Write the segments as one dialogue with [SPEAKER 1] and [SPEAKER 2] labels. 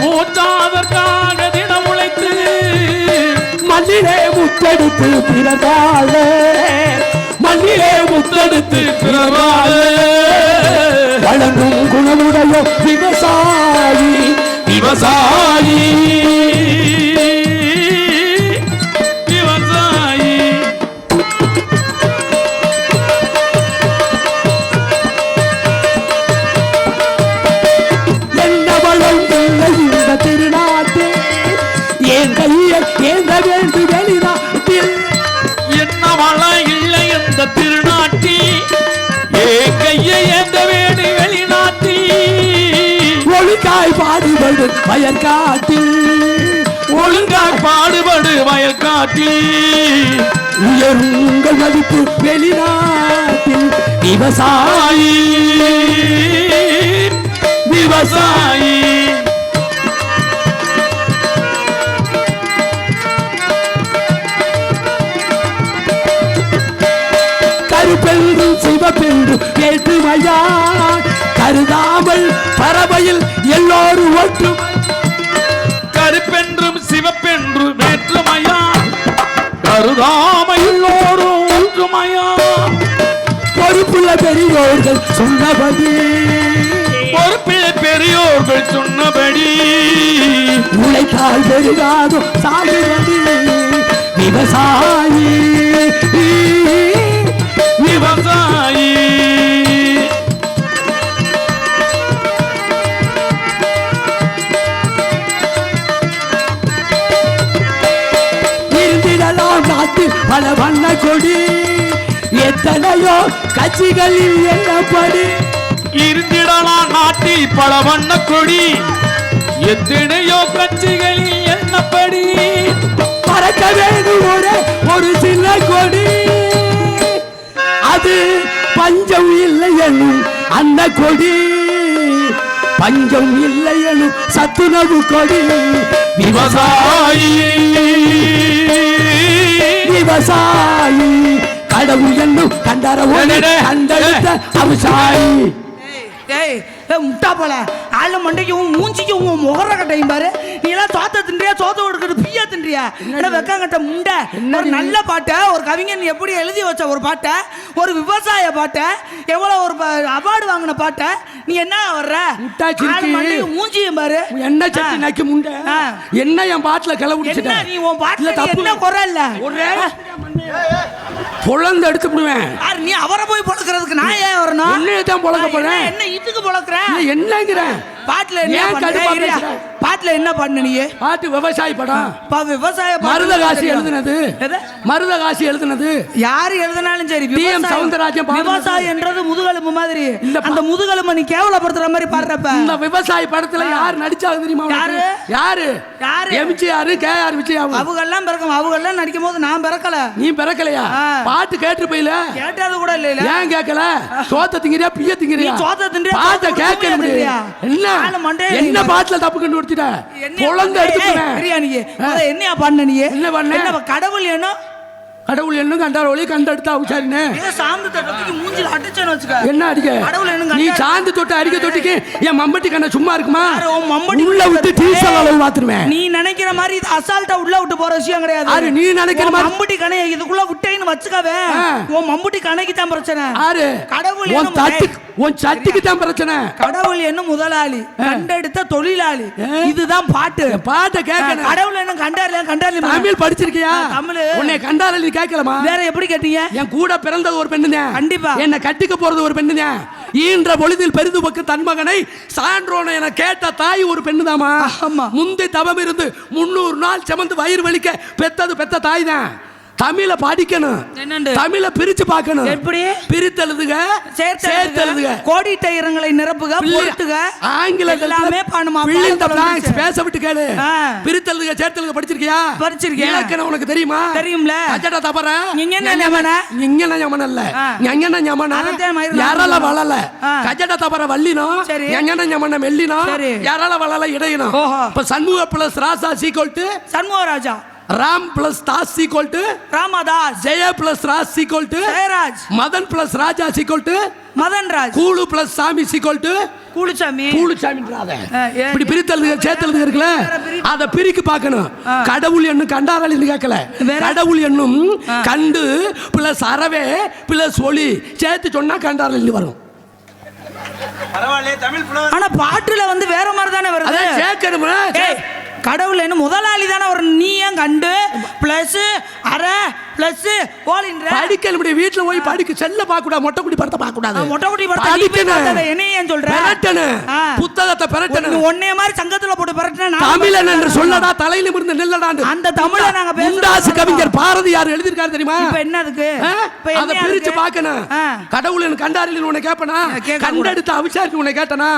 [SPEAKER 1] முழு தினம் உழைத்து
[SPEAKER 2] மண்ணிலே முத்தெடுத்து பிறந்தாள. மண்ணிலே முத்தெடுத்து
[SPEAKER 1] பிறவாழ
[SPEAKER 2] வழங்கும் குணமுடைய விவசாயி
[SPEAKER 1] விவசாயி.
[SPEAKER 2] பாடுபடு வயற்காட்டில்
[SPEAKER 1] ஒழுங்காய் பாடுபடு வயற்காட்டில்
[SPEAKER 2] உயருங்கள் மதிப்பு வெளிநாட்டில். விவசாயி.
[SPEAKER 1] விவசாயி.
[SPEAKER 2] கருப்பென்றும் சிவப்பென்றும் வேற்றுமையா கருதாமல் பறவையில் எல்லோரும் ஒற்றுமை
[SPEAKER 1] கருப்பென்றும் சிவப்பென்றும் வேற்றுமையா? கருதாம எல்லோரும் ஒற்றுமையா
[SPEAKER 2] பொறுப்புள்ள பெரியோர்கள் சொன்னபடி.
[SPEAKER 1] பொறுப்பில் பெரியோர்கள் சொன்னபடி.
[SPEAKER 2] உழைத்தால் பெருகாதோ சாகுபடி விவசாயி. பல வண்ண கொடி எத்தனையோ கட்சிகளில் என்னப்படி
[SPEAKER 1] இருந்திடலாம் நாட்டில் பல வண்ண கொடி எத்தனையோ கட்சிகளில் என்னப்படி
[SPEAKER 2] பறக்க வேண்டும் ஒரே ஒரு சின்ன கொடி. அது பஞ்சம் இல்லை எனும் அந்த கொடி. பஞ்சம் இல்லை எனும் சத்துணவு கொடி. விவசாயி.
[SPEAKER 1] விவசாயி
[SPEAKER 2] கடவுள் என்னும் கண்டற
[SPEAKER 1] என்னடே?
[SPEAKER 2] கண்டெடுத்த அவசாயி
[SPEAKER 3] ஏய் ஏய் முட்டா போல. ஆளு மண்டைக்கு உன் மூஞ்சிக்கு உங்க முகர கட்டையும் பாரு. நீ எல்லாம் தோத்த தின்றியா சோத்த கொடுக்குறது பியா தின்றியா? என்ன வெக்கங்கட்ட முண்டை? ஒரு நல்ல பாட்டை ஒரு கவிஞன் எப்படி எழுதி வச்ச ஒரு பாட்டை ஒரு விவசாய பாட்டை எவ்வளவு ஒரு அவார்டு வாங்கின பாட்டை நீ என்ன வர்ற? மூஞ்சியும் பாரு.
[SPEAKER 2] என்ன சட்டி. நக்கி முண்டை. என்ன என் பாட்டுல கிளவு
[SPEAKER 3] என்ன
[SPEAKER 2] முடிச்சிட்ட
[SPEAKER 3] நீ உன் பாட்டுல. என்ன குறை இல்ல?
[SPEAKER 2] ஒரே பொழந்து எடுத்து விடுவேன்
[SPEAKER 3] யார் நீ அவரை போய் பொழக்கிறதுக்கு நான் ஏன் வரணும்
[SPEAKER 2] உன்னைய தான் பொழக்க போறேன்.
[SPEAKER 3] என்ன- இதுக்கு பொழக்கிறேன்
[SPEAKER 2] இல்ல, என்னங்கிறேன்
[SPEAKER 3] பாட்டுல என்ன
[SPEAKER 2] ஏன் கடுப்பா?
[SPEAKER 3] பாட்டுல என்ன பண்ண நீ
[SPEAKER 2] பாட்டு விவசாயி படம்
[SPEAKER 3] பா விவசாய
[SPEAKER 2] மருதகாசி. எழுதுனது
[SPEAKER 3] எது?
[SPEAKER 2] மருதகாசி எழுதுனது
[SPEAKER 3] யாரு எழுதினாலும் சரி.
[SPEAKER 2] சௌந்தரராஜன் பாடுனது.
[SPEAKER 3] விவசாயம் என்றது முதுகெலும்பு மாதிரி. அந்த முதுகெலும்பை நீ கேவலப்படுத்துற மாதிரி பாடுறப்ப
[SPEAKER 2] இந்த விவசாயி படத்துல யார் நடிச்சாங்க தெரியுமா?
[SPEAKER 3] யாரு?
[SPEAKER 2] யாரு
[SPEAKER 3] யாரு?
[SPEAKER 2] எம்ஜிஆர் கே ஆர் விஜயாவும்
[SPEAKER 3] அவங்க எல்லாம் பிறக்கும் அவங்க எல்லாம் நடிக்கும் போது நான் பிறக்கல
[SPEAKER 2] நீ பிறக்கலையா?
[SPEAKER 3] ஆ.
[SPEAKER 2] பாட்டு கேட்டு போயில.
[SPEAKER 3] கேட்டது கூட இல்ல
[SPEAKER 2] ஏன் கேட்கல? சோத்த திங்கிறியா பிய
[SPEAKER 3] நீ
[SPEAKER 2] திங்கிறியா
[SPEAKER 3] சோத்த தின்றியா,
[SPEAKER 2] பாட்ட கேட்க முடியும்? என்ன? என்ன
[SPEAKER 3] நீ
[SPEAKER 2] பாட்டுல தப்பு கண்டுபிடிச்சிட்ட? குழந்தை எடுத்துக்கிறேன்
[SPEAKER 3] நீ. என்னையா பண்ண நீ?
[SPEAKER 2] என்ன பண்ண?
[SPEAKER 3] என்ன கடவுள் என்ன?
[SPEAKER 2] கடவுள் என்ன கண்டார் ஒளி கண்டெடுத்தா உச்சாரின்னு
[SPEAKER 3] ஏதோ சாந்து தட்டத்துக்கு மூஞ்சில அடிச்சேன்னு வச்சுக்க.
[SPEAKER 2] என்ன அடிக்க?
[SPEAKER 3] கடவுள் என்ன
[SPEAKER 2] நீ? சாந்து தொட்டு அடிக்க தொட்டிக்கு என் மம்பட்டி கண்ண சும்மா இருக்குமா?
[SPEAKER 3] மம்பட்டி
[SPEAKER 2] உள்ள விட்டு டீசல்
[SPEAKER 3] ஏய்,
[SPEAKER 2] அளவு பாத்துருவேன்
[SPEAKER 3] நீ நினைக்கிற மாதிரி இது அசால்ட்டா உள்ள விட்டு போற விஷயம் கிடையாது.
[SPEAKER 2] யாரு நீ நினைக்கிற மாதிரி
[SPEAKER 3] மம்புட்டி கணைய இதுக்குள்ள விட்டேன்னு வச்சுக்கவே. உன் மம்புட்டி கணைக்கு தான் பிரச்சனை.
[SPEAKER 2] ஆறு
[SPEAKER 3] கடவுள்
[SPEAKER 2] உன் தட்டு உன் சட்டிக்கு தான் பிரச்சனை.
[SPEAKER 3] கடவுள் என்ன முதலாளி கண்டெடுத்த தொழிலாளி. இதுதான் பாட்டு.
[SPEAKER 2] பாட்டை கேட்கணும்.
[SPEAKER 3] கடவுள் என்ன கண்டாரியா கண்டாரி
[SPEAKER 2] தமிழ் படிச்சிருக்கியா?
[SPEAKER 3] தமிழு.
[SPEAKER 2] உன்னை கண்டால நீ கேட்கலாமா
[SPEAKER 3] வேற எப்படி கேட்டீங்க?
[SPEAKER 2] என் கூட பிறந்தது ஒரு பெண்ணு
[SPEAKER 3] கண்டிப்பா.
[SPEAKER 2] என்ன கட்டிக்க போறது ஒரு பெண்ணு ஈன்ற பொழுதில் பெரிது பக்கு தன் மகனை சான்றோன என கேட்ட தாய் ஒரு பெண்ணுதாமா
[SPEAKER 3] ஆமா.
[SPEAKER 2] முந்தி தவம் இருந்து முன்னூறு நாள் சுமந்து வயிறு வலிக்க பெத்தது பெத்த தாய் தான் தமிழ படிக்கணும்? தமிழ பிரிச்சு பார்க்கணும்
[SPEAKER 3] எப்படி?
[SPEAKER 2] பிரித்தெழுதுக சேர்த்தெழுதுக
[SPEAKER 3] கோடிட்ட இரங்களை நிரப்புக பொருத்துக
[SPEAKER 2] ஆங்கிலத்தில்
[SPEAKER 3] எல்லாமே பண்ணுமா
[SPEAKER 2] blanks.
[SPEAKER 3] வந்துச்சு.
[SPEAKER 2] பேச விட்டு கேளு. பிரித்தெழுதுக சேர்த்தெழுதுக படிச்சிருக்கியா
[SPEAKER 3] படிச்சிருக்கேன்.
[SPEAKER 2] இலக்கணம் உனக்கு தெரியுமா
[SPEAKER 3] தெரியும்ல.
[SPEAKER 2] அச்சடா தப்பற
[SPEAKER 3] இங்கென்ன ஞமன?
[SPEAKER 2] இங்கென்ன ஞமன இல்ல
[SPEAKER 3] ஆ.
[SPEAKER 2] எங்கென்ன ஞமன யாரால. வளல. கஜட தப்பற வள்ளினோ
[SPEAKER 3] சரி.
[SPEAKER 2] எங்கென்ன ஞமன மெல்லினோ. யாரால வளல இடையினோ. இப்ப Shanmuga plus Raja equal to
[SPEAKER 3] Shanmugaraja
[SPEAKER 2] Ram plus Das equal to
[SPEAKER 3] Ramadas.
[SPEAKER 2] Jaya plus Raj equal to
[SPEAKER 3] Jayaraj.
[SPEAKER 2] Madan plus Raja equal to
[SPEAKER 3] Madanraj.
[SPEAKER 2] கூலு பிளஸ் சாமி சீக்வல் டு
[SPEAKER 3] ஆ, ஏன்?
[SPEAKER 2] இப்படி பிரித்தல் சேர்த்தல் இருக்குல்ல? அத பிரிக்கு பார்க்கணும். கடவுள் என்னும் கண்டாரால் கேட்கல? கடவுள் என்னும் கண்டு பிளஸ் அறவே பிளஸ் ஒளி சேர்த்து சொன்னா கண்டாரால் வரும்.
[SPEAKER 3] ஆனா பாட்டுல வந்து வேற மாதிரி தானே வருது. கடவுள் என்ன முதலாளி தானே ஒரு நீ ஏன் கண்டு ப்ளஸ் அரை பிளஸ் ஓலின்ற
[SPEAKER 2] படிக்கல முடியும் வீட்டுல போய் படிக்க செல்ல பார்க்க கூடாது மொட்டை குடி படத்தை பார்க்க கூடாது
[SPEAKER 3] மொட்டை குடி படத்தை பார்த்தத என்னைய ஏன் சொல்ற?
[SPEAKER 2] பெரட்டணும். புத்தகத்தை பெரட்டணும்.
[SPEAKER 3] நீ ஒன்னைய மாதிரி சங்கத்துல போட்டு பரட்டினா
[SPEAKER 2] தமிழன் என்று சொல்லடா தலையில இருந்து நில்லடாண்டு.
[SPEAKER 3] அந்த தமிழை நாங்க.
[SPEAKER 2] முண்டாசு கவிஞர் பாரதியார் எழுதியிருக்காரு தெரியுமா?
[SPEAKER 3] இப்ப என்ன அதுக்கு?
[SPEAKER 2] அத பிரிச்சு? பார்க்கணும். கடவுள் எனக்கு கண்டாரில் உன்னை கேப்பனா கண்டெடுத்த அவிசாரிச்சு உன்னை கேட்டனா.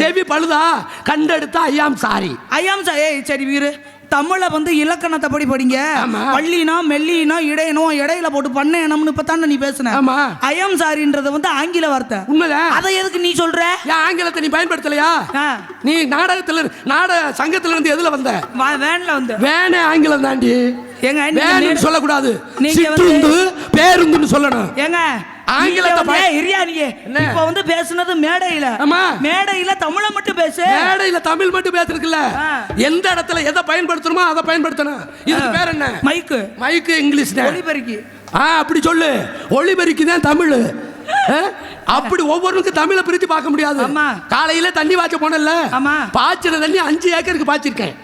[SPEAKER 2] செவி பழுதா? கண்டெடுத்த ஐயாம் சாரி
[SPEAKER 3] ஐயாம் சா ஏய் சரி வீரு தமிழை வந்து இலக்கணத்தை படி படிங்க. பள்ளினா மெல்லினா இடையனோ இடையில போட்டு பண்ண இனம்னு இப்ப தானே நீ பேசுன. ஐயம் சாரின்றது வந்து ஆங்கில வார்த்தை.
[SPEAKER 2] உண்மைதான்.
[SPEAKER 3] அதை எதுக்கு நீ சொல்ற?
[SPEAKER 2] ஏன் ஆங்கிலத்தை நீ பயன்படுத்தலையா. நீ நாடகத்துல நாடக சங்கத்துல இருந்து எதுல வந்த?
[SPEAKER 3] வேன்ல வந்து.
[SPEAKER 2] வேணே ஆங்கிலம் தாண்டி.
[SPEAKER 3] ஏங்க நேரு-
[SPEAKER 2] சொல்லக்கூடாது. பேருந்துன்னு சொல்லணும்.
[SPEAKER 3] ஏங்க
[SPEAKER 2] ஆங்கிலத்தை
[SPEAKER 3] இரியா
[SPEAKER 2] என்ன?
[SPEAKER 3] இப்ப வந்து பேசுனது மேடையில.
[SPEAKER 2] ஆமா.
[SPEAKER 3] மேடையில தமிழை மட்டும் பேசு.
[SPEAKER 2] மேடையில தமிழ் மட்டும் பேசுறதுக்குல்ல.
[SPEAKER 3] ஆ.
[SPEAKER 2] எந்த இடத்துல எதை பயன்படுத்தணுமோ அதை பயன்படுத்தணும். இதுக்கு பேர் என்ன?
[SPEAKER 3] மைக்கு.
[SPEAKER 2] மைக்கு இங்கிலீஷ்
[SPEAKER 3] ஒளிபெருக்கி.
[SPEAKER 2] ஆ அப்படி சொல்லு. ஒளிபெருக்கி தான் தமிழ்? அப்படி ஒவ்வொருக்கும் தமிழை பிரிச்சு பார்க்க முடியாது. காலையில தண்ணி வாய்ச்ச போனல
[SPEAKER 3] ஆமா.
[SPEAKER 2] பாய்ச்சின தண்ணி அஞ்சு ஏக்கருக்கு பாய்ச்சிருக்கேன்.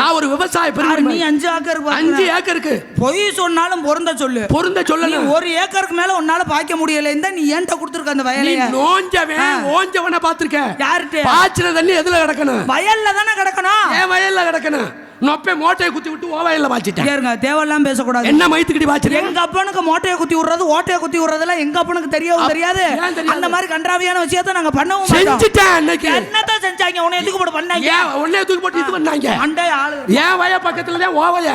[SPEAKER 2] நான் ஒரு விவசாய
[SPEAKER 3] நீ அஞ்சு ஏக்கருக்கு
[SPEAKER 2] அஞ்சு? ஏக்கருக்கு.
[SPEAKER 3] பொய் சொன்னாலும் பொருந்த சொல்லு.
[SPEAKER 2] பொருந்த
[SPEAKER 3] நீ
[SPEAKER 2] சொல்லணும்
[SPEAKER 3] ஒரு ஏக்கருக்கு மேல உன்னால பாய்க்க முடியல. இந்த நீ ஏன்ட்ட கொடுத்துருக்க அந்த
[SPEAKER 2] நீ
[SPEAKER 3] வயலைய?
[SPEAKER 2] நோஞ்சவன். ஓஞ்சவன பாத்திருக்கேன்
[SPEAKER 3] யார்கிட்ட?
[SPEAKER 2] பாய்ச்சின தண்ணி எதுல கிடக்கணும்?
[SPEAKER 3] வயல்ல தானே கிடக்கணும்.
[SPEAKER 2] என் வயல்ல கிடக்கணும்? நொப்பை மோட்டையை குத்தி விட்டு ஓ வயல்ல பாய்ச்சிட்டேன்
[SPEAKER 3] இருங்க தேவையெல்லாம் பேசக்கூடாது.
[SPEAKER 2] என்ன மயத்துக்கிட்டி பாய்ச்சிருக்கேன்
[SPEAKER 3] எங்க அப்பனுக்கு மோட்டையை குத்தி விடுறது ஓட்டையை குத்தி விடுறதெல்லாம் எங்க அப்பனுக்கு தெரியவும் தெரியாது.
[SPEAKER 2] ஏன்?
[SPEAKER 3] அந்த மாதிரி கன்றாவியான விஷயத்த நாங்க பண்ணவும்
[SPEAKER 2] செஞ்சுட்டேன் அன்னைக்கு.
[SPEAKER 3] என்னதான் செஞ்சாங்க? உன்னை எதுக்கு போட்டு பண்ணாங்க.
[SPEAKER 2] ஏன் உடனே தூக்கி போட்டு இது பண்ணாங்க?
[SPEAKER 3] அண்டை ஆளு.
[SPEAKER 2] என் வய பக்கத்துல தான் ஓ வய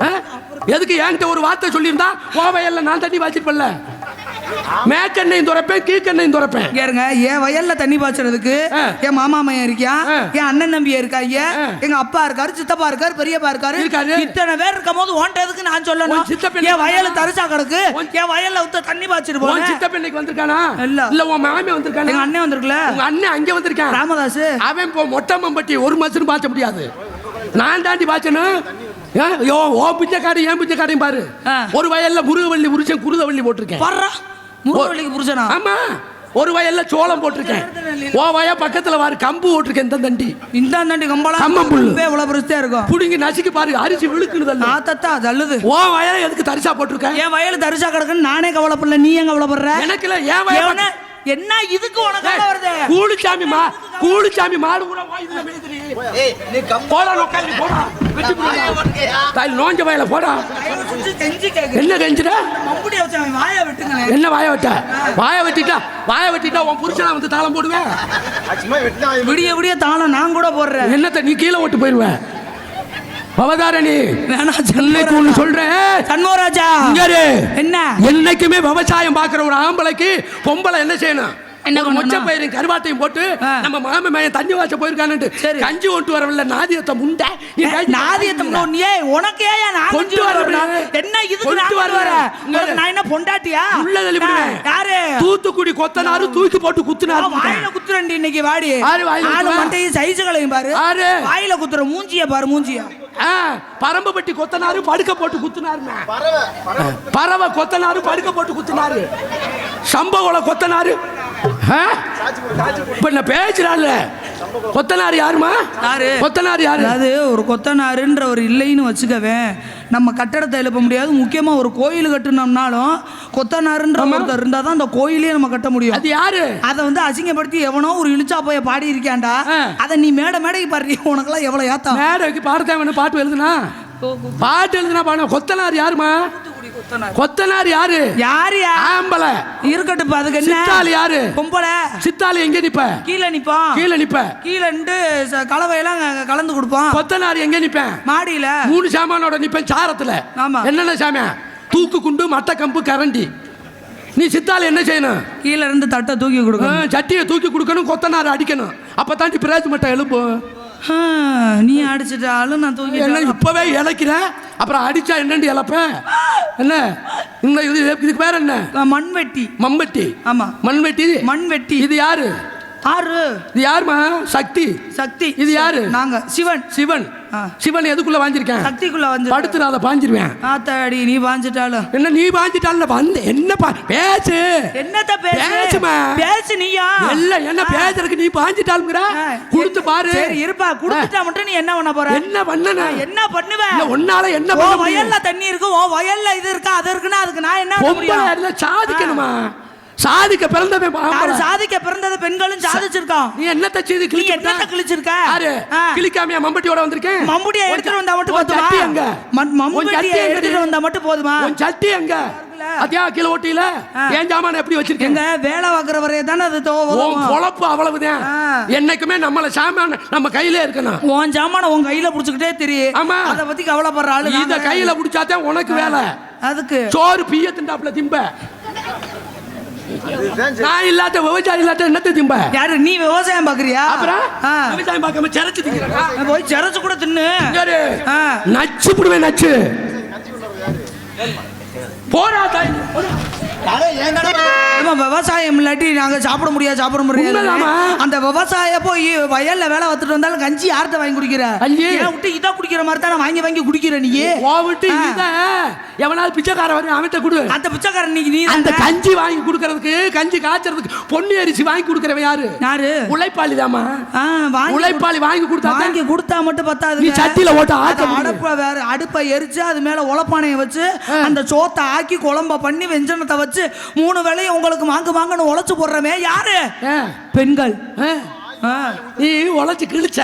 [SPEAKER 2] ஆ? எதுக்கு என்கிட்ட ஒரு வார்த்தை சொல்லியிருந்தா ஓ வயல்ல நான் தண்ணி பாய்ச்சிருப்பேன்ல மேக்கண்ணையும் துறப்பேன் கீழ்கண்ணையும் துறப்பேன்.
[SPEAKER 3] இங்க இருங்க என் வயல்ல தண்ணி பாய்ச்சறதுக்கு. என் மாமா மையன் இருக்கான்
[SPEAKER 2] ஆ.
[SPEAKER 3] என் அண்ணன் தம்பி இருக்காங்க. எங்க அப்பா இருக்காரு சித்தப்பா இருக்காரு பெரியப்பா இருக்காரு. இத்தனை பேர் இருக்கும் போது ஓன்ட்ட எதுக்கு நான் சொல்லணும். என் வயல்ல தரிசா கிடக்கு. என் வயல்ல ஊத்த தண்ணி பாய்ச்சிட்டு
[SPEAKER 2] உன்
[SPEAKER 3] போனேன்.
[SPEAKER 2] சித்தப்ப இன்னைக்கு வந்திருக்கானா?
[SPEAKER 3] இல்ல.
[SPEAKER 2] இல்ல உன் மாமி வந்திருக்கானா?
[SPEAKER 3] எங்க அண்ணன் வந்திருக்குல.
[SPEAKER 2] உங்க அண்ணன் அங்க வந்திருக்கான்.
[SPEAKER 3] ராமதாஸ்
[SPEAKER 2] அவன் இப்போ மொட்டை மம்பட்டி ஒரு மாசம் பாய்ச்ச முடியாது. நான் தாண்டி பாய்ச்சணும் ஓ பிச்சைக்காரி ஏன் பிச்சைக்காரையும் பாரு. ஒரு வயல்ல முருகவள்ளி உரிச்சேன் குருதவள்ளி போட்டிருக்கேன்.
[SPEAKER 3] வர்றா. முருகவள்ளிக்கு புருஷனா?
[SPEAKER 2] ஆமா. ஒரு வயல்ல சோளம் போட்டிருக்கேன். ஓ வய பக்கத்துல வாரு கம்பு போட்டிருக்கேன் இந்த தண்டி.
[SPEAKER 3] இந்த தண்டி
[SPEAKER 2] கம்பம்புல்லு.
[SPEAKER 3] கம்பே இவ்வளவு பெருசா இருக்கும்?
[SPEAKER 2] புடுங்கி நசுக்கி பாரு அரிசி விழுக்குனதல்ல
[SPEAKER 3] நாத்தத்தா தள்ளுது.
[SPEAKER 2] ஓ வயல எதுக்கு தரிசா போட்டிருக்க
[SPEAKER 3] என் வயல் தரிசா கிடக்குன்னு நானே கவலைப்படல நீ ஏன் கவலைப்படுற?
[SPEAKER 2] எனக்கு இல்ல ஏன் வய
[SPEAKER 3] எவன- என்ன இதுக்கு உனக்கு வருது?
[SPEAKER 2] கூலிச்சாமி மா கூலிச்சாமி மாடு கூட
[SPEAKER 4] நீ கம்
[SPEAKER 2] போடா போடா. வெட்டி. தாய் நோஞ்ச வயல போடா. என்ன கெஞ்சிட. என்ன வாய வெட்ட? வாய வெட்டிட்டா வாய வெட்டிட்டா உன் புருஷனா வந்து தாளம் போடுவேன்
[SPEAKER 3] விடிய விடிய தாளம் நான் கூட போடுறேன்.
[SPEAKER 2] என்னத்த நீ கீழே ஓட்டு போயிருவேன் பவதாரணி
[SPEAKER 3] வேணா
[SPEAKER 2] இன்னைக்கு ஒண்ணு சொல்றேன்
[SPEAKER 3] சண்முகராஜா. என்ன?
[SPEAKER 2] என்னைக்குமே விவசாயம் பாக்குற ஒரு ஆம்பளைக்கு பொம்பளை என்ன செய்யணும்?
[SPEAKER 3] என்ன
[SPEAKER 2] மொச்ச? பயிரும் கருவாட்டையும் போட்டு. நம்ம மாமன் மகன் தண்ணி வாச்ச போயிருக்கானுட்டு
[SPEAKER 3] சரி.
[SPEAKER 2] கஞ்சி கொண்டு வரவில்ல நாதியத்தை முண்டை
[SPEAKER 3] நாதியத்தை நீ ஏய், உனக்கு ஏன் நான்
[SPEAKER 2] கொண்டு
[SPEAKER 3] கொஞ்சம்
[SPEAKER 2] வர.
[SPEAKER 3] என்ன இதுக்கு
[SPEAKER 2] கொண்டு வர.
[SPEAKER 3] நான் என்ன பொண்டாட்டியா
[SPEAKER 2] உள்ள
[SPEAKER 3] யாரு
[SPEAKER 2] தூத்துக்குடி கொத்தனாரு தூக்கி போட்டு குத்துனாரு
[SPEAKER 3] வாயில குத்துறண்டி இன்னைக்கு வாடி ஆளு? மண்டையும் சைஸுகளையும் பாரு
[SPEAKER 2] யாரு?
[SPEAKER 3] வாயில குத்துற மூஞ்சிய பாரு மூஞ்சிய
[SPEAKER 2] ஆ, பரம்பப்பட்டி கொத்தனாரு படுக்க போட்டு குத்துனாருண்ணா
[SPEAKER 4] பறவை
[SPEAKER 2] கொத்தனாரு படுக்க போட்டு குத்துனாரு சம்பகுல கொத்தனாரு? இப்ப நான் பேசுறான்ல. கொத்தனார் யாருமா
[SPEAKER 3] யாரு?
[SPEAKER 2] கொத்தனார் யாரு?
[SPEAKER 3] அதாவது ஒரு கொத்தனாருன்ற ஒரு இல்லைன்னு வச்சுக்கவேன் நம்ம கட்டடத்தை எழுப்ப முடியாது. முக்கியமா ஒரு கோயில் கட்டணும்னாலும் கொத்தனாருன்ற ஒருத்தர் இருந்தா தான் அந்த கோயிலே நம்ம கட்ட முடியும்.
[SPEAKER 2] அது யாரு?
[SPEAKER 3] அதை வந்து அசிங்கப்படுத்தி எவனோ ஒரு இழிச்சா போய் பாடி இருக்கான்டா
[SPEAKER 2] ஆ.
[SPEAKER 3] அதை நீ மேடை மேடைக்கு பாடுறீ உனக்கெல்லாம் எவ்வளவு ஏத்தம்?
[SPEAKER 2] மேடைக்கு பாடத்தேவன பாட்டு எழுதுனா? பாட்டு எழுதுனா பாடம் கொத்தனார் யாருமா கொத்தனார். யாரு?
[SPEAKER 3] யாரு
[SPEAKER 2] ஆம்பளை.
[SPEAKER 3] இருக்கட்டும் அதுக்கு என்ன?
[SPEAKER 2] சித்தாள் யாரு?
[SPEAKER 3] பொம்பளை.
[SPEAKER 2] சித்தாள் எங்க நிப்ப?
[SPEAKER 3] கீழே நிப்பான்
[SPEAKER 2] கீழே நிப்ப.
[SPEAKER 3] கீழே நின்று கலவையெல்லாம் கலந்து கொடுப்பான்
[SPEAKER 2] கொத்தனார் எங்க நிப்பேன்
[SPEAKER 3] மாடியில.
[SPEAKER 2] மூணு சாமானோட நிப்பேன் சாரத்துல.
[SPEAKER 3] ஆமா.
[SPEAKER 2] என்னென்ன சாமியா தூக்கு குண்டு மட்ட கம்பு கரண்டி. நீ சித்தாள் என்ன செய்யணும்?
[SPEAKER 3] கீழே இருந்து தட்டை தூக்கி கொடுக்கணும்.
[SPEAKER 2] சட்டியை தூக்கி கொடுக்கணும் கொத்தனார் அடிக்கணும். அப்பதான் பிரேஜ் மட்டை எழும்பும்.
[SPEAKER 3] ஆ, நீ அடிச்சிட்டாலும் நான் தூங்கி
[SPEAKER 2] என்ன இப்பவே இழைக்கிற? அப்புறம் அடிச்சா என்னண்டு இழப்ப? என்ன? இன்னும் இது இதுக்கு பேர் என்ன?
[SPEAKER 3] மண்வெட்டி.
[SPEAKER 2] மம்பட்டி
[SPEAKER 3] ஆமா.
[SPEAKER 2] மண்வெட்டி?
[SPEAKER 3] மண்வெட்டி.
[SPEAKER 2] இது யாரு?
[SPEAKER 3] ஆறு.
[SPEAKER 2] இது யாருமா சக்தி.
[SPEAKER 3] சக்தி.
[SPEAKER 2] இது யாரு?
[SPEAKER 3] நாங்க. சிவன்.
[SPEAKER 2] சிவன். சிவன் எதுக்குள்ள வாங்கியிருக்கேன்
[SPEAKER 3] சக்திக்குள்ள வந்து
[SPEAKER 2] படுத்துறாத பாஞ்சிருவேன்.
[SPEAKER 3] ஆத்தாடி நீ பாஞ்சிட்டாலும்
[SPEAKER 2] என்ன நீ பாஞ்சிட்டால வந்து என்ன பேசு.
[SPEAKER 3] என்னத்த பேசு?
[SPEAKER 2] பேசுமா.
[SPEAKER 3] பேசு நீயா?
[SPEAKER 2] இல்ல என்ன பேசுறதுக்கு நீ பாஞ்சிட்டாலுங்கிற கொடுத்து பாரு.
[SPEAKER 3] சரி இருப்பா. குடுத்துட்டா மட்டும் நீ என்ன பண்ண போற?
[SPEAKER 2] என்ன பண்ணன?
[SPEAKER 3] என்ன பண்ணுவ?
[SPEAKER 2] இல்ல உன்னால என்ன பண்ண?
[SPEAKER 3] வயல்ல தண்ணி இருக்கு. ஓ வயல்ல இது இருக்கா? அது இருக்குன்னா அதுக்கு நான் என்ன பண்ண
[SPEAKER 2] சாதிக்கணுமா? சாதிக்க ஆம்பளை.
[SPEAKER 3] சாதிக்க பிறந்தது பெண்களும் சாதிச்சிருக்கோம்
[SPEAKER 2] நீ என்னத்த செய்து கிழிச்சு
[SPEAKER 3] என்னத்த? கிழிச்சிருக்க
[SPEAKER 2] யாரு
[SPEAKER 3] ஆ.
[SPEAKER 2] கிளிக்காமையா மம்பட்டியோட வந்திருக்கேன்
[SPEAKER 3] மம்புடிய எடுத்துட்டு வந்தா மட்டும் போதுமா
[SPEAKER 2] எங்க
[SPEAKER 3] மம்புடிய? எடுத்துட்டு வந்தா மட்டும் போதுமா
[SPEAKER 2] உன் சட்டி எங்க அத்தியா கீழே ஓட்டியில ஏன் ஜாமான எப்படி வச்சிருக்கேன்
[SPEAKER 3] எங்க வேலை பார்க்குற வரைய தானே அது.
[SPEAKER 2] பொழப்பு அவ்வளவுதான். என்னைக்குமே நம்மள சாமான நம்ம கையில இருக்கணும்
[SPEAKER 3] உன் ஜாமான உன் கையில புடிச்சுக்கிட்டே தெரியும்
[SPEAKER 2] ஆமா.
[SPEAKER 3] அத பத்தி கவலைப்படுற ஆளு
[SPEAKER 2] இத. கையில புடிச்சாதான் உனக்கு வேலை
[SPEAKER 3] அதுக்கு
[SPEAKER 2] சோறு பிய திண்டாப்புல திம்ப. நான் இல்லாட்ட விவசாயி இல்லாட்ட என்னத்த திம்ப?
[SPEAKER 3] யாரு நீ விவசாயம் பாக்குறியா?
[SPEAKER 2] அப்புறம். விவசாயம் பார்க்காம சிறச்சு திங்கிறா
[SPEAKER 3] நான் போய் சிறச்சு கூட தின்னு.
[SPEAKER 2] நச்சு புடுவேன் நச்சு. தாய்.
[SPEAKER 3] விவசாயம் இல்லாட்டி நாங்க சாப்பிட முடியாது சாப்பிட முடியாது. அந்த விவசாய போய் வயல்ல வேலை பார்த்துட்டு வந்தாலும் கஞ்சி யார்கிட்ட வாங்கி குடிக்கிற?
[SPEAKER 2] கஞ்சி?
[SPEAKER 3] ஏன் விட்டு இதா குடிக்கிற மாதிரி தானே வாங்கி வாங்கி குடிக்கிற நீ?
[SPEAKER 2] ஓ விட்டு எவனாவது பிச்சைக்கார வரும் அவன்கிட்ட கொடு.
[SPEAKER 3] அந்த பிச்சைக்காரன் நீ நீ
[SPEAKER 2] அந்த? கஞ்சி வாங்கி கொடுக்கறதுக்கு கஞ்சி காய்ச்சறதுக்கு பொன்னி அரிசி வாங்கி கொடுக்கறவன் யாரு?
[SPEAKER 3] யாரு?
[SPEAKER 2] உழைப்பாளி தாமா உழைப்பாளி வாங்கி கொடுத்தா
[SPEAKER 3] வாங்கி கொடுத்தா மட்டும் பத்தாது
[SPEAKER 2] நீ சட்டியில முடியும்.
[SPEAKER 3] அடுப்ப வேற அடுப்பை எரிச்சு அது மேல உலப்பானைய வச்சு அந்த சோத்தை ஆக்கி குழம்ப பண்ணி வெஞ்சனத்தை வச்சு மூணு வேளையும் உங்களுக்கு வாங்கு வாங்கன்னு உழைச்சு போடுறமே யாரு? பெண்கள்.
[SPEAKER 2] நீ உழைச்சு கிழிச்ச.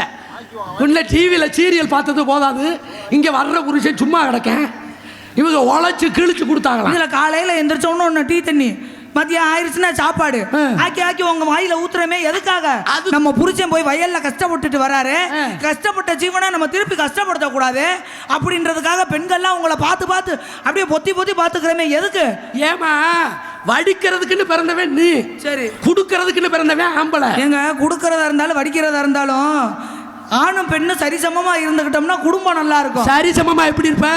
[SPEAKER 2] உன்ன டிவியில சீரியல் பார்த்தது போதாது. இங்க வர்ற புருஷன் சும்மா கிடக்கேன். இவங்க உழைச்சு கிழிச்சு கொடுத்தாங்களாம்.
[SPEAKER 3] இதுல காலையில எந்திரிச்ச உடனே ஒண்ணு டீ தண்ணி. மதியம் ஆயிருச்சுன்னா சாப்பாடு. ஆக்கி ஆக்கி உங்க வாயில ஊத்துறமே எதுக்காக? நம்ம புருஷன் போய் வயல்ல கஷ்டப்பட்டுட்டு வராரு. கஷ்டப்பட்ட ஜீவனை நம்ம திருப்பி கஷ்டப்படுத்த கூடாது அப்படின்றதுக்காக பெண்கள்லாம் உங்களை பார்த்து பார்த்து அப்படியே பொத்தி பொத்தி பார்த்துக்கிறமே எதுக்கு?
[SPEAKER 2] ஏமா வடிக்கிறதுக்குன்னு பிறந்தவன் நீ.
[SPEAKER 3] சரி.
[SPEAKER 2] குடுக்கறதுக்குன்னு பிறந்தவன் ஆம்பளை.
[SPEAKER 3] ஏங்க கொடுக்கறதா இருந்தாலும் வடிக்கிறதா இருந்தாலும் ஆணும் பெண்ணும் சரிசமமா இருந்துகிட்டோம்னா குடும்பம் நல்லா இருக்கும்
[SPEAKER 2] சரி சமமா எப்படி இருப்ப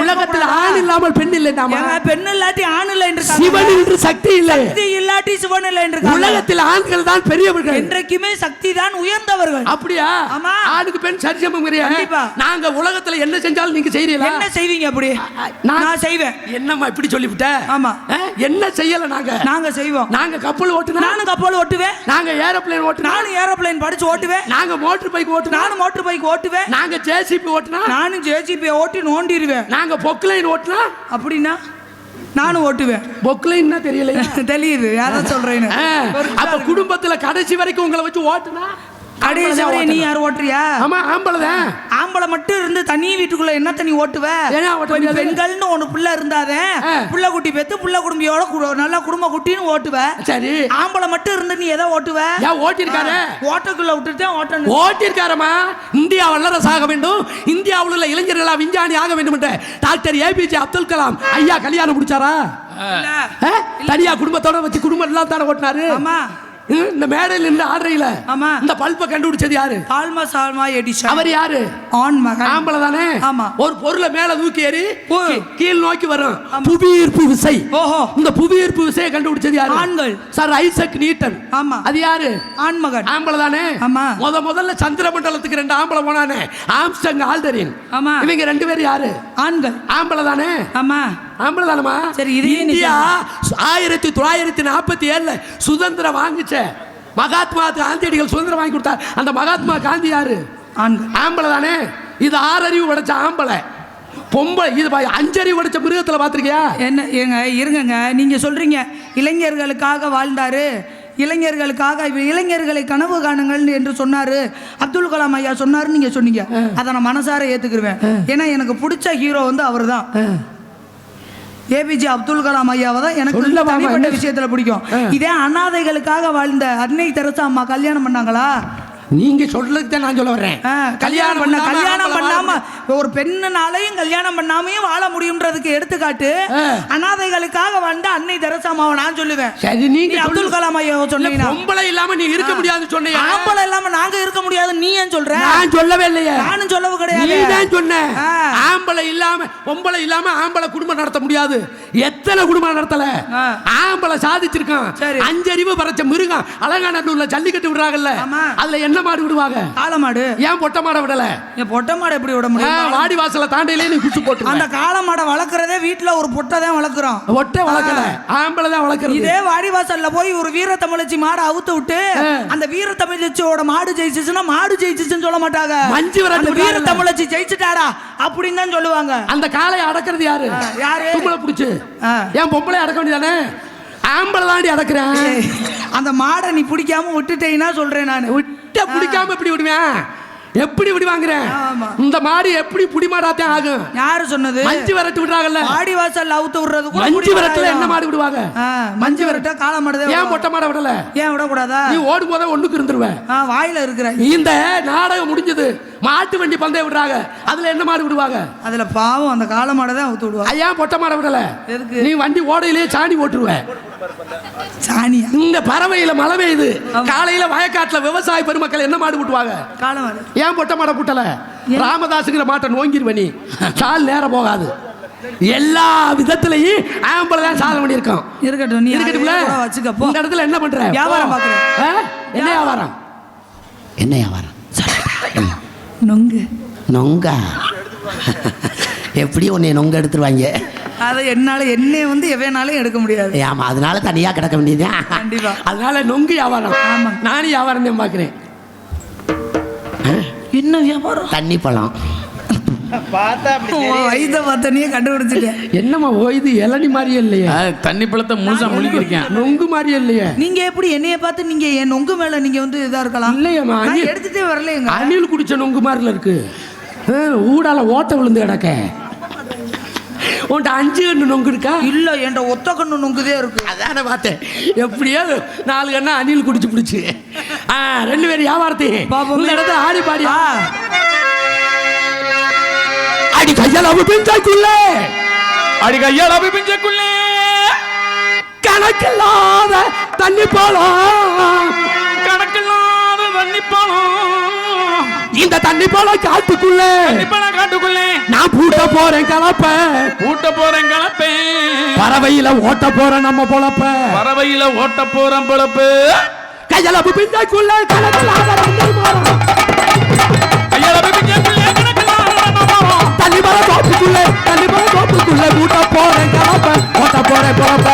[SPEAKER 2] உலகத்துல ஆண் இல்லாமல் பெண் இல்லை நாம.
[SPEAKER 3] பெண் இல்லாட்டி ஆண் இல்லை என்று
[SPEAKER 2] சிவன் என்று சக்தி இல்லை.
[SPEAKER 3] சக்தி இல்லாட்டி சிவன் இல்லை என்று
[SPEAKER 2] உலகத்தில் ஆண்கள் தான் பெரியவர்கள்.
[SPEAKER 3] என்றைக்குமே சக்தி தான் உயர்ந்தவர்கள்.
[SPEAKER 2] அப்படியா?
[SPEAKER 3] ஆமா.
[SPEAKER 2] ஆணுக்கு பெண் சரிசமம்
[SPEAKER 3] கண்டிப்பா.
[SPEAKER 2] நாங்க உலகத்துல என்ன செஞ்சாலும் நீங்க செய்யறீங்களா
[SPEAKER 3] என்ன செய்வீங்க அப்படி?
[SPEAKER 2] நான்
[SPEAKER 3] செய்வேன்.
[SPEAKER 2] என்னம்மா இப்படி சொல்லிவிட்ட?
[SPEAKER 3] ஆமா.
[SPEAKER 2] என்ன செய்யல நாங்க?
[SPEAKER 3] நாங்க செய்வோம்.
[SPEAKER 2] நாங்க கப்பல் ஓட்டுனா?
[SPEAKER 3] நானும் கப்பல் ஓட்டுவேன்.
[SPEAKER 2] நாங்க ஏரோப்ளேன் ஓட்டுனா?
[SPEAKER 3] நானும் ஏரோப்ளேன் படிச்சு ஓட்டுவேன்.
[SPEAKER 2] நாங்க மோட்டர் பைக் ஓட்டுனா?
[SPEAKER 3] நானும் மோட்டர் பைக் ஓட்டுவேன்.
[SPEAKER 2] நாங்க ஜேசிபி ஓட்டுனா?
[SPEAKER 3] நானும் ஜேசிபி ஓட்டி நோண்டிடுவேன்.
[SPEAKER 2] நாங்க பொக்லைன் ஓட்டுனா?
[SPEAKER 3] அப்படின்னா நானும் ஓட்டுவேன்.
[SPEAKER 2] பொக்லைன்னா தெரியல
[SPEAKER 3] தெரியுது. யாரும் சொல்றேன்னு?
[SPEAKER 2] அப்ப குடும்பத்துல கடைசி வரைக்கும் உங்களை வச்சு ஓட்டுனா?
[SPEAKER 3] கடைசி நீ யார் ஓட்டுறியா?
[SPEAKER 2] ஆமா ஆம்பளதான்
[SPEAKER 3] ஆம்பளை மட்டும் இருந்து தனி வீட்டுக்குள்ள என்ன தண்ணி ஓட்டுவ? பெண்கள்னு ஒண்ணு புள்ள இருந்தாதே. புள்ள குட்டி பெத்து புள்ள குடும்பியோட நல்லா குடும்ப குட்டின்னு ஓட்டுவ.
[SPEAKER 2] சரி.
[SPEAKER 3] ஆம்பளை மட்டும் இருந்து நீ எதை ஓட்டுவ?
[SPEAKER 2] ஓட்டிருக்காரு
[SPEAKER 3] ஓட்டக்குள்ள விட்டுட்டு ஓட்டணும்.
[SPEAKER 2] ஓட்டிருக்காரமா இந்தியா வல்லரசு ஆக வேண்டும். இந்தியாவில் உள்ள இளைஞர்களா விஞ்ஞானி ஆக வேண்டும் என்ற டாக்டர் ஏபிஜே அப்துல் கலாம் ஐயா கல்யாணம் முடிச்சாரா? தனியா குடும்பத்தோட வச்சு குடும்பம் எல்லாம் தானே ஓட்டினாரு?
[SPEAKER 3] ஆமா.
[SPEAKER 2] இந்த மேடையில் நின்று ஆடுறையில
[SPEAKER 3] ஆமா.
[SPEAKER 2] இந்த பல்பை கண்டுபிடிச்சது யாரு?
[SPEAKER 3] ஆல்மாஸ் ஆல்மா எடிஷன்
[SPEAKER 2] அவர் யாரு?
[SPEAKER 3] ஆண் மகன்.
[SPEAKER 2] ஆம்பளை தானே?
[SPEAKER 3] ஆமா.
[SPEAKER 2] ஒரு பொருளை மேல தூக்கி ஏறி கீழ் நோக்கி வரும் புவியீர்ப்பு விசை.
[SPEAKER 3] ஓஹோ.
[SPEAKER 2] இந்த புவியீர்ப்பு விசையை கண்டுபிடிச்சது யாரு?
[SPEAKER 3] ஆண்கள்.
[SPEAKER 2] சார் ஐசக் நியூட்டன்
[SPEAKER 3] ஆமா.
[SPEAKER 2] அது யாரு?
[SPEAKER 3] ஆண் மகன்.
[SPEAKER 2] ஆம்பளை தானே?
[SPEAKER 3] ஆமா.
[SPEAKER 2] முத முதல்ல சந்திர மண்டலத்துக்கு ரெண்டு ஆம்பளை போனானே ஆம்ஸ்டங் ஆல்டரின்.
[SPEAKER 3] ஆமா.
[SPEAKER 2] இவங்க ரெண்டு பேரும் யாரு?
[SPEAKER 3] ஆண்கள்.
[SPEAKER 2] ஆம்பளை தானே?
[SPEAKER 3] ஆமா.
[SPEAKER 2] ஆம்பளை தானமா
[SPEAKER 3] சரி, இதையே நீ
[SPEAKER 2] இந்தியா ஆயிரத்தி தொள்ளாயிரத்தி நாற்பத்தி ஏழுல சுதந்திரம் வாங்குச்ச. மகாத்மா காந்தியடிகள் சுதந்திரம் வாங்கி கொடுத்தார் அந்த மகாத்மா காந்தி யாரு? ஆம்பளை தானே இது ஆறறிவு படைச்ச ஆம்பளை. பொம்பளை இது அஞ்சறிவு படைச்ச மிருகத்துல பாத்திருக்கியா?
[SPEAKER 3] என்ன ஏங்க இருங்கங்க. நீங்க சொல்றீங்க இளைஞர்களுக்காக வாழ்ந்தாரு. இளைஞர்களுக்காக இளைஞர்களை கனவு காணுங்கள் என்று சொன்னாரு. அப்துல் கலாம் ஐயா சொன்னாருன்னு நீங்க சொன்னீங்க. அதை நான் மனசார ஏத்துக்கிருவேன். ஏன்னா எனக்கு பிடிச்ச ஹீரோ வந்து அவர்தான். ஏபிஜே அப்துல் கலாம் ஐயாவை தான் எனக்கு தனிப்பட்ட? விஷயத்துல பிடிக்கும் இதே அனாதைகளுக்காக வாழ்ந்த அன்னை தெரசா அம்மா கல்யாணம் பண்ணாங்களா
[SPEAKER 2] நீங்க சொல்றதுக்கு தான் நான் சொல்ல வர்றேன்.
[SPEAKER 3] கல்யாணம் பண்ண கல்யாணம் பண்ணாம ஒரு பெண்ணுனாலையும் கல்யாணம் பண்ணாமையும் வாழ முடியுன்றதுக்கு எடுத்துக்காட்டு. அனாதைகளுக்காக வந்த அன்னை தெரசாமாவை நான் சொல்லுவேன்.
[SPEAKER 2] சரி நீங்க
[SPEAKER 3] நீ அப்துல் கலாம் ஐயா
[SPEAKER 2] இல்ல,
[SPEAKER 3] சொன்னீங்கன்னா.
[SPEAKER 2] பொம்பளை இல்லாம நீ இருக்க முடியாதுன்னு சொன்னீங்க
[SPEAKER 3] ஆம்பளை இல்லாம நாங்க இருக்க முடியாது நீ ஏன் சொல்ற?
[SPEAKER 2] நான் சொல்லவே இல்லையே.
[SPEAKER 3] நானும் சொல்லவு
[SPEAKER 2] நீ
[SPEAKER 3] கிடையாது
[SPEAKER 2] தான் சொன்ன. ஆம்பளை இல்லாம பொம்பளை இல்லாம ஆம்பளை குடும்பம் நடத்த முடியாது. எத்தனை குடும்பம் நடத்தல. ஆம்பளை சாதிச்சிருக்கான்.
[SPEAKER 3] சரி.
[SPEAKER 2] அஞ்சறிவு பறச்ச மிருகம் அலங்காநல்லூர்ல ஜல்லிக்கட்டு விடுறாங்கல்ல. அதுல என்ன மாடு விடுவாங்க.
[SPEAKER 3] காளமாடு
[SPEAKER 2] ஏன் பொட்டை மாடை விடல?
[SPEAKER 3] என் பொட்டை மாடை எப்படி விட முடியும்?
[SPEAKER 2] வாடி வாசல தாண்டையிலே நீ குச்சி போட்டு
[SPEAKER 3] அந்த காளை மாடை வளர்க்கறதே வீட்டுல ஒரு பொட்டை தான் வளர்க்குறோம்.
[SPEAKER 2] ஒட்டை வளர்க்கல ஆம்பளை தான் வளர்க்கறது.
[SPEAKER 3] இதே வாடிவாசல்ல போய் ஒரு வீர தமிழச்சி மாடை அவுத்து விட்டு அந்த வீர தமிழச்சியோட மாடு ஜெயிச்சிச்சுன்னா மாடு ஜெயிச்சிச்சுன்னு சொல்ல மாட்டாங்க.
[SPEAKER 2] மஞ்சு விரட்டு
[SPEAKER 3] வீர. தமிழச்சி ஜெயிச்சுட்டாடா அப்படின்னு தான் சொல்லுவாங்க.
[SPEAKER 2] அந்த காளையை அடக்கிறது யாரு?
[SPEAKER 3] யாரு?
[SPEAKER 2] தும்பளை புடிச்சு. ஏன் பொம்பளை அடக்க வேண்டியதானே? ஆம்பளை தாண்டி அடக்குறேன்.
[SPEAKER 3] அந்த மாடை நீ பிடிக்காம விட்டுட்டேன்னா சொல்றேன் நான்.
[SPEAKER 2] விட்ட பிடிக்காம எப்படி விடுவேன் எப்படி விடுவாங்கிறேன்
[SPEAKER 3] ஆமா.
[SPEAKER 2] இந்த மாடு எப்படி புடிமாடாத்தான் ஆகும்?
[SPEAKER 3] யாரு சொன்னது?
[SPEAKER 2] மஞ்சு விரட்டு விடுறாங்கல்ல.
[SPEAKER 3] வாடிவாசல்ல அவுத்து விடுறது
[SPEAKER 2] மஞ்சு
[SPEAKER 3] புடி
[SPEAKER 2] விரட்டுல. என்ன மாடு விடுவாங்க?
[SPEAKER 3] மஞ்சு விரட்ட காளை மாடு
[SPEAKER 2] ஏன் மொட்டை மாடை விடல?
[SPEAKER 3] ஏன் விடக்கூடாதா?
[SPEAKER 2] நீ ஓடும் போதே ஒண்ணுக்கு இருந்துருவேன்
[SPEAKER 3] வாயில இருக்கிற
[SPEAKER 2] இந்த நாடகம் முடிஞ்சது. மாட்டு வண்டி பந்தயம் விடுறாங்க. அதுல என்ன மாடு விடுவாங்க?
[SPEAKER 3] அதுல பாவம் அந்த காளை மாடை தான் அவுத்து விடுவா
[SPEAKER 2] ஐயா மொட்டை மாடை விடல.
[SPEAKER 3] எதுக்கு?
[SPEAKER 2] நீ வண்டி ஓடையிலேயே சாணி ஓட்டுருவேன்
[SPEAKER 3] சாணியா?
[SPEAKER 2] இந்த பறவையில மழை பெய்யுது. காலையில வயக்காட்டுல விவசாய பெருமக்கள் என்ன மாடு விட்டுவாங்க ஏன் பொட்டை மாடை புட்டல ராமதாசுங்கிற மாட்டை நோங்கிருவ நீ. சால் நேரம் போகாது. எல்லா விதத்திலையும் ஆம்பளை தான் சாதனை பண்ணியிருக்கோம்
[SPEAKER 3] இருக்கட்டும் நீ
[SPEAKER 2] இருக்கட்டும்ல
[SPEAKER 3] அதையே கூட வச்சுக்க போ.
[SPEAKER 2] இந்த இடத்துல என்ன பண்ற?
[SPEAKER 3] வியாபாரம். பார்க்கறேன்.
[SPEAKER 2] என்ன வியாபாரம்? என்ன வியாபாரம்?
[SPEAKER 3] நொங்கு.
[SPEAKER 2] நொங்கா? எப்படி உன்னை நொங்க எடுத்துருவாங்க.
[SPEAKER 3] அதை என்னால என்னைய வந்து எவனாலும் எடுக்க முடியாது.
[SPEAKER 2] ஆமா அதனால தனியா கிடக்க வேண்டியதுதான்
[SPEAKER 3] கண்டிப்பா.
[SPEAKER 2] அதனால நொங்கு வியாபாரம்.
[SPEAKER 3] ஆமா.
[SPEAKER 2] நானும் வியாபாரம் தான் பார்க்கிறேன்.
[SPEAKER 3] என்ன வியாபாரம்?
[SPEAKER 2] தண்ணி பழம்.
[SPEAKER 4] பார்த்தா
[SPEAKER 3] வயதை பார்த்தனையே கண்டுபிடிச்சிட்டேன்
[SPEAKER 2] என்னம்மா ஓ இது இளநி மாதிரியே இல்லையே?
[SPEAKER 1] தண்ணி பழத்தை முழுசா முழுக்கிருக்கேன்
[SPEAKER 2] நொங்கு மாதிரியே இல்லையே?
[SPEAKER 3] நீங்க எப்படி என்னைய பார்த்து நீங்க என் நொங்கு மேல நீங்க வந்து இதா இருக்கலாம்?
[SPEAKER 2] இல்லையேம்மா,
[SPEAKER 3] எடுத்துட்டே வரலையேங்க
[SPEAKER 2] அணில் குடிச்ச நொங்கு மாதிரில இருக்கு. ஊடால ஓட்ட விழுந்து கிடக்க. உன்ட்ட அஞ்சு கண்ணு நொங்கு இருக்கா?
[SPEAKER 3] இல்ல என்கிட்ட ஒத்த கண்ணு நொங்குதே இருக்கு.
[SPEAKER 2] அதான பார்த்தேன். எப்படியோ நாலு கண்ணா அணில் குடிச்சு பிடிச்சு. ரெண்டு பேரும் வியாபாரத்தையும் இடத்துல ஆடி பாடி. பிஞ்சாக்குள்ள.
[SPEAKER 1] அடி கையால் அபிப்பிஞ்சக்குள்ளே
[SPEAKER 2] கணக்கில்லாத தண்ணி போலாம்
[SPEAKER 1] கணக்கில்லாத தண்ணி பழம்
[SPEAKER 2] இந்த தண்ணி போலாம் காட்டுக்குள்ள
[SPEAKER 1] காட்டுக்குள்ளே.
[SPEAKER 2] நான் பூட்ட போறேன் கலப்ப.
[SPEAKER 1] கூட்ட போறேன் கலப்பே.
[SPEAKER 2] பறவையில ஓட்ட போறேன் நம்ம பொழப்ப.
[SPEAKER 1] பறவையில ஓட்ட போறேன் பொழப்பு.
[SPEAKER 2] கையால் அவ பிஞ்சாக்குள்ள. கணக்கில்லாத தண்ணி போலாம் தோப்புக்குள்ள தண்ணி மரம் தோப்புக்குள்ள பூட்ட போறேன் கலப்ப போட்ட போறேன் பொழப்ப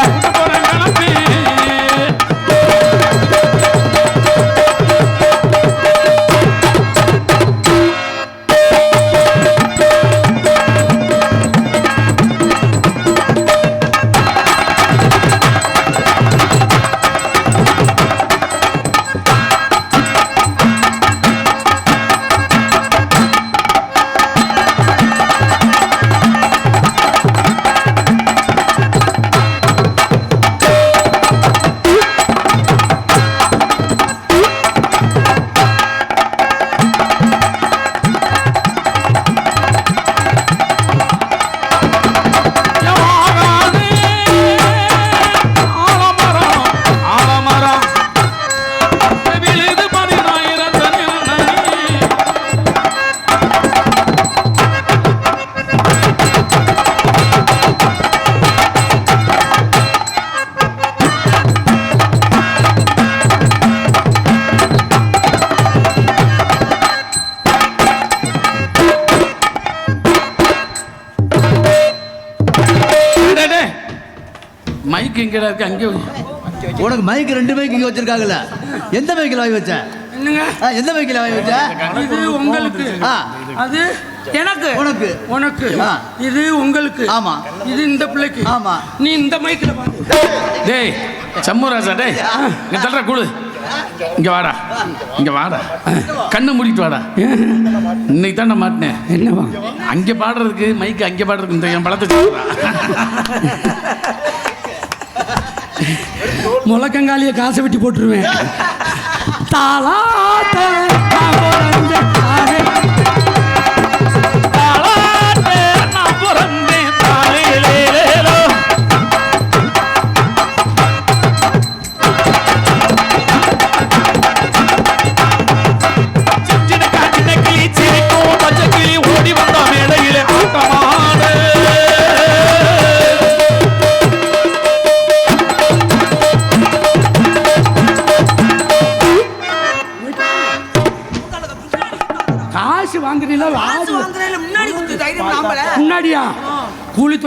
[SPEAKER 1] எங்கடா இருக்கு அங்கே.
[SPEAKER 5] உனக்கு மைக் ரெண்டு மைக் இங்க வச்சிருக்காங்கல்ல. எந்த மைக்கில் வாங்கி வச்ச? எந்த மைக்கில் வாங்கி வச்ச?
[SPEAKER 2] இது உங்களுக்கு.
[SPEAKER 5] ஆ.
[SPEAKER 2] அது
[SPEAKER 3] எனக்கு.
[SPEAKER 5] உனக்கு.
[SPEAKER 2] உனக்கு.
[SPEAKER 5] ஆ.
[SPEAKER 2] இது உங்களுக்கு.
[SPEAKER 5] ஆமா.
[SPEAKER 2] இது இந்த பிள்ளைக்கு.
[SPEAKER 5] ஆமா.
[SPEAKER 2] நீ இந்த மைக்கில் பாரு
[SPEAKER 1] டேய் சம்முராஜா டேய் இங்க தள்ளுற கூடு. இங்க வாடா. இங்க வாடா. கண்ணு மூடிட்டு வாடா. இன்னைக்கு தான் நான் மாட்டினேன்
[SPEAKER 2] என்னவா
[SPEAKER 1] அங்க பாடுறதுக்கு மைக்கு அங்க பாடுறதுக்கு இந்த என் பழத்தை சொல்றா.
[SPEAKER 2] முளக்கங்காலிய காசை வெட்டி போட்டுருவேன். தாளாட்ட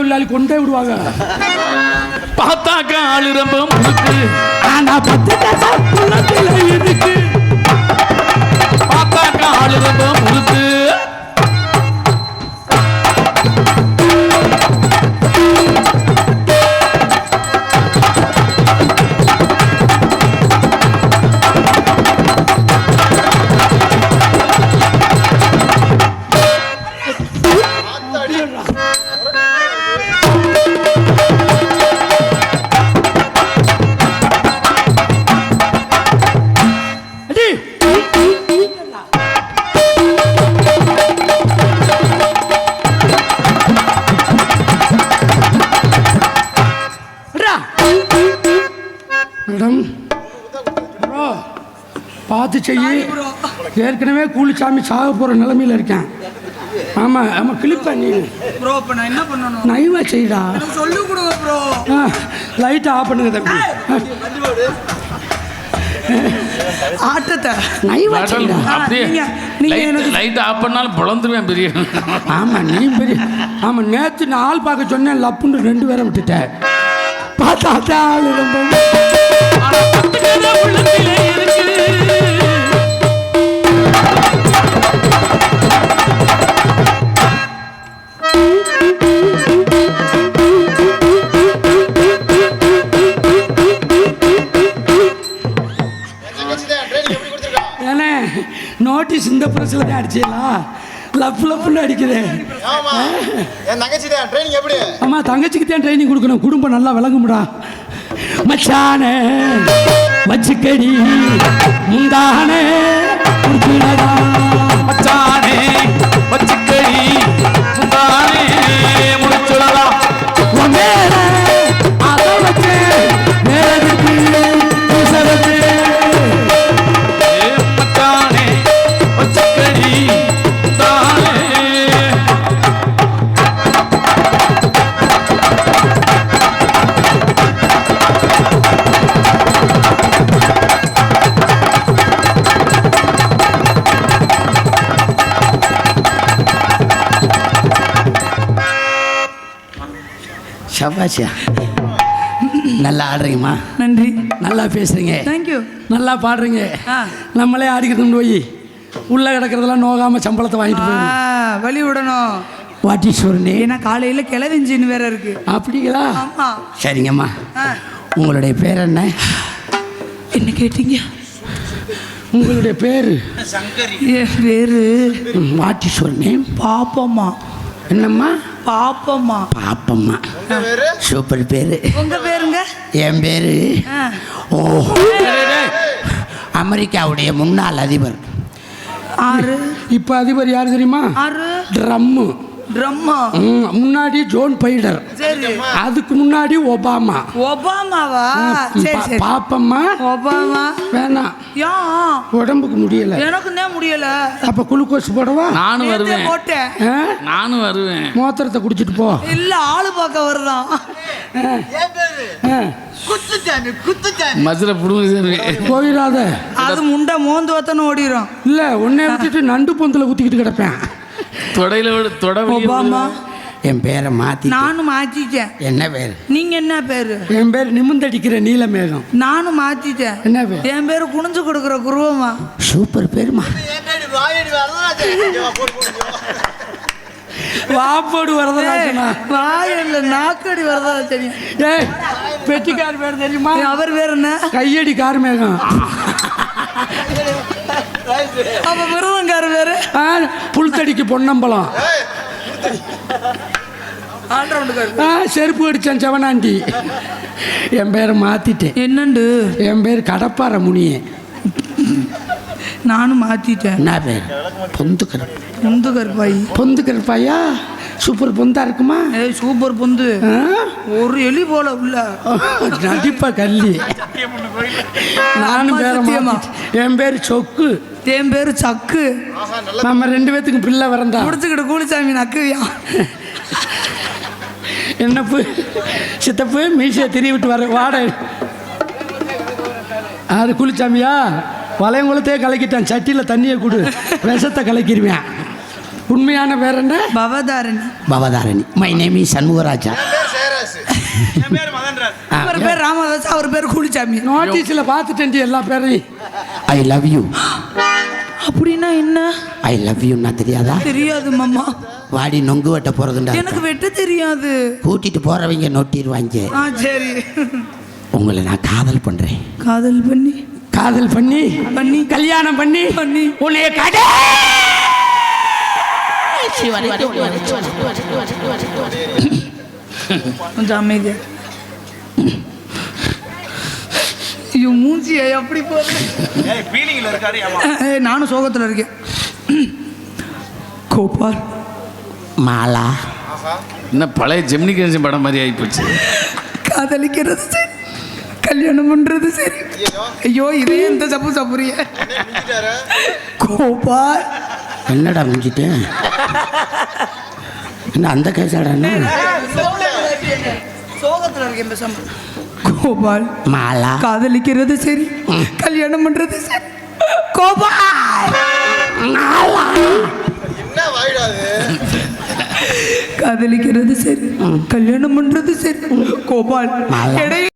[SPEAKER 2] தொழிலாளி கொண்டே விடுவாங்க.
[SPEAKER 1] பார்த்தாக்கா ஆளு ரொம்ப முழுக்கு.
[SPEAKER 2] ஆனா பத்து இருக்கு
[SPEAKER 1] பார்த்தாக்கா ஆளு ரொம்ப முழுக்கு.
[SPEAKER 2] அடி செய்யி. ஏற்கனவே கூலிச்சாமி சாக போகிற நிலைமையில் இருக்கேன். ஆமாம் ஆமாம் கிளிப்பா நீ.
[SPEAKER 3] ப்ரோ இப்ப நான் என்ன பண்ணணும்?
[SPEAKER 2] நைவா செய்டா.
[SPEAKER 3] சொல்லி கொடுங்க ப்ரோ
[SPEAKER 2] லைட்டை ஆஃப் பண்ணுங்க தம்பி.
[SPEAKER 3] ஆட்டத்தை
[SPEAKER 2] நைவா செய்டா.
[SPEAKER 1] அப்படியே
[SPEAKER 3] நீங்க- நீங்க
[SPEAKER 1] லைட்
[SPEAKER 3] எனக்கு-
[SPEAKER 1] லைட் ஆஃப் பண்ணாலும் பிளந்துருவேன் பெரிய.
[SPEAKER 2] ஆமா நீ பெரிய. ஆமா நேத்து நான் ஆள் பார்க்க சொன்னேன் லப்புன்னு ரெண்டு பேரை விட்டுட்டேன் பார்த்தா ஆள் ரொம்ப லப் லப்புன்னு அடிக்கிறேன்
[SPEAKER 4] ஆமா. என் தங்கச்சி தான் ட்ரைனிங் எப்படி?
[SPEAKER 2] ஆமா தங்கச்சிக்கு தான் ட்ரைனிங் கொடுக்கணும். குடும்பம் நல்லா விளங்கும்டா. மச்சானே வச்சுக்கடி. முந்தானே சபாஷா நல்லா ஆடுறீங்கம்மா.
[SPEAKER 3] நன்றி.
[SPEAKER 2] நல்லா பேசுறீங்க.
[SPEAKER 3] தேங்க்யூ
[SPEAKER 2] நல்லா பாடுறீங்க. நம்மளே ஆடிக்கிட்டு போய் உள்ள கிடக்கிறதெல்லாம் நோகாம சம்பளத்தை வாங்கிட்டு போயிடும்
[SPEAKER 3] வழி விடணும்.
[SPEAKER 2] வாட்டீஸ்வரனே.
[SPEAKER 3] ஏன்னா காலையில கிளவிஞ்சின்னு வேற இருக்கு.
[SPEAKER 2] அப்படிங்களா? சரிங்கம்மா. உங்களுடைய பேர் என்ன?
[SPEAKER 3] என்ன கேட்டீங்க?
[SPEAKER 2] உங்களுடைய பேர்?
[SPEAKER 3] பேரு
[SPEAKER 2] வாட்டீஸ்வரனே.
[SPEAKER 3] பாப்பம்மா.
[SPEAKER 2] என்னம்மா?
[SPEAKER 3] பாப்பம்மா.
[SPEAKER 2] பாப்பம்மா. சூப்பர் பேரு.
[SPEAKER 3] உங்க பேருங்க?
[SPEAKER 2] என் பேரு. ஓ. அமெரிக்காவுடைய முன்னாள் அதிபர்.
[SPEAKER 3] ஆறு.
[SPEAKER 2] இப்போ அதிபர் யார் தெரியுமா?
[SPEAKER 3] ஆறு.
[SPEAKER 2] ட்ரம்மு.
[SPEAKER 3] ட்ரம்மா
[SPEAKER 2] முன்னாடி ஜோன் பைடர்.
[SPEAKER 3] சரி.
[SPEAKER 2] அதுக்கு முன்னாடி ஒபாமா.
[SPEAKER 3] ஒபாமாவா? சரி
[SPEAKER 2] பாப்பம்மா.
[SPEAKER 3] ஒபாமா?
[SPEAKER 2] வேணாம்.
[SPEAKER 3] ஏன்?
[SPEAKER 2] உடம்புக்கு முடியல.
[SPEAKER 3] எனக்கு தான் முடியல.
[SPEAKER 2] அப்ப குளுக்கோஸ் போடவா?
[SPEAKER 1] நானும் வருவேன்.
[SPEAKER 3] போட்டேன்?
[SPEAKER 1] நானும் வருவேன்.
[SPEAKER 2] மோத்திரத்தை குடிச்சிட்டு போ.
[SPEAKER 3] இல்ல ஆளு பார்க்க வருதான்
[SPEAKER 1] மதுரை புடுங்க
[SPEAKER 2] போயிடாத.
[SPEAKER 3] அது முண்டை மோந்து வத்தன்னு ஓடிரும்.
[SPEAKER 2] இல்ல உன்னை விட்டுட்டு நண்டு பொந்துல குத்திக்கிட்டு கிடப்பேன்.
[SPEAKER 1] தொடையில தொடை
[SPEAKER 3] ஒபாமா?
[SPEAKER 2] என் பேரை மாத்தி
[SPEAKER 3] நானும் மாத்திட்டேன்
[SPEAKER 2] என்ன பேர்?
[SPEAKER 3] நீங்க என்ன பேரு?
[SPEAKER 2] என் பேர் நிமிந்தடிக்கிற நீலமேகம்
[SPEAKER 3] நானும் மாத்திட்டேன்
[SPEAKER 2] என்ன பேர்?
[SPEAKER 3] என் பேரு குனிஞ்சு கொடுக்குற குருவமா
[SPEAKER 2] சூப்பர் பேருமா. வாப்போடு வரதராஜனா?
[SPEAKER 3] வாயில்ல நாக்கடி வரதா தெரியும்
[SPEAKER 2] ஏய் பெட்டிக்கார் பேர் தெரியுமா?
[SPEAKER 3] அவர் பேர் என்ன?
[SPEAKER 2] கையடி கார்மேகம்.
[SPEAKER 3] அப்ப மிருதங்கார பேரு
[SPEAKER 2] ஆ, புல்தடிக்கு பொன்னம்பலம். செருப்பு அடிச்சான் செவனாண்டி. என் பேரை மாத்திட்டேன்.
[SPEAKER 3] என்னண்டு?
[SPEAKER 2] என் பேர் கடப்பார முனியன்
[SPEAKER 3] நானும் மாத்திட்டேன்.
[SPEAKER 2] என்ன பேர்? பொந்து கரு
[SPEAKER 3] முந்து கருப்பாயி.
[SPEAKER 2] பொந்து கருப்பாயா? சூப்பர் பொந்தா இருக்குமா?
[SPEAKER 3] ஏய் சூப்பர் பொந்து? ஒரு எலி போல உள்ள.
[SPEAKER 2] நடிப்பா கல்லி நானும் பேரை
[SPEAKER 3] சத்தியமா.
[SPEAKER 2] மாத்திட்டேன். என் பேர் சொக்கு.
[SPEAKER 3] என் பேரு சக்கு.
[SPEAKER 2] நம்ம ரெண்டு பேத்துக்கு பிள்ளை வரந்தா
[SPEAKER 3] முடிச்சுக்கிட்டு கூலிசாமி நக்குவியா?
[SPEAKER 2] என்னப்பு சித்தப்பு மீசையை திரி விட்டு வர வாட அது குளிச்சாமியா வளையங்குளத்தையே கலக்கிட்டான். சட்டியில் தண்ணியை கொடு. விஷத்தை கலக்கிடுவேன். உண்மையான பேர் என்ன?
[SPEAKER 3] Bhavatharani.
[SPEAKER 2] Bhavatharani. My name is Shanmugaraja.
[SPEAKER 3] அவர் பேர் ராமதாஸ் அவர் பேர் குளிச்சாமி
[SPEAKER 2] நோட்டீஸில் பார்த்துட்டேன் எல்லா பேரையும்.
[SPEAKER 6] ஐ லவ் யூ
[SPEAKER 3] அப்படின்னா என்ன?
[SPEAKER 6] ஐ லவ் யூன்னா தெரியாதா?
[SPEAKER 3] தெரியாது மாமா.
[SPEAKER 6] வாடி நொங்கு வெட்ட போறதுண்டா
[SPEAKER 3] எனக்கு வெட்ட தெரியாது.
[SPEAKER 6] கூட்டிட்டு போறவங்க நொட்டிடுவாங்க.
[SPEAKER 3] சரி.
[SPEAKER 6] உங்களை நான் காதல் பண்றேன்.
[SPEAKER 3] காதல் பண்ணி.
[SPEAKER 2] காதல் பண்ணி
[SPEAKER 3] பண்ணி.
[SPEAKER 2] கல்யாணம் பண்ணி
[SPEAKER 3] பண்ணி.
[SPEAKER 2] உன்னைய கடை
[SPEAKER 3] கொஞ்சம் அமைதியா. ஐயோ மூஞ்சியை எப்படி போறேன்
[SPEAKER 4] ஏய் ஃபீலிங்ல இருக்காரு ஏமா
[SPEAKER 3] ஏய், நானும் சோகத்தில் இருக்கேன். கோபால்.
[SPEAKER 6] மாலா.
[SPEAKER 1] என்ன பழைய ஜெமினி கணேசன் படம் மாதிரி ஆகிப்போச்சு
[SPEAKER 3] காதலிக்கிறது சரி கல்யாணம் பண்றது சரி. ஐயோ இதே இந்த சப்பு சப்புரிய கோபால்
[SPEAKER 6] என்னடா முடிஞ்சிட்டேன் என்ன அந்த
[SPEAKER 3] பேசாம கோபால்
[SPEAKER 6] மாலா
[SPEAKER 3] காதலிக்கிறது சரி கல்யாணம் பண்றது சரி கோபால்
[SPEAKER 4] என்ன வாயிடாது
[SPEAKER 3] காதலிக்கிறது சரி கல்யாணம் பண்றது சரி கோபால்
[SPEAKER 6] மாலா.
[SPEAKER 3] இடையில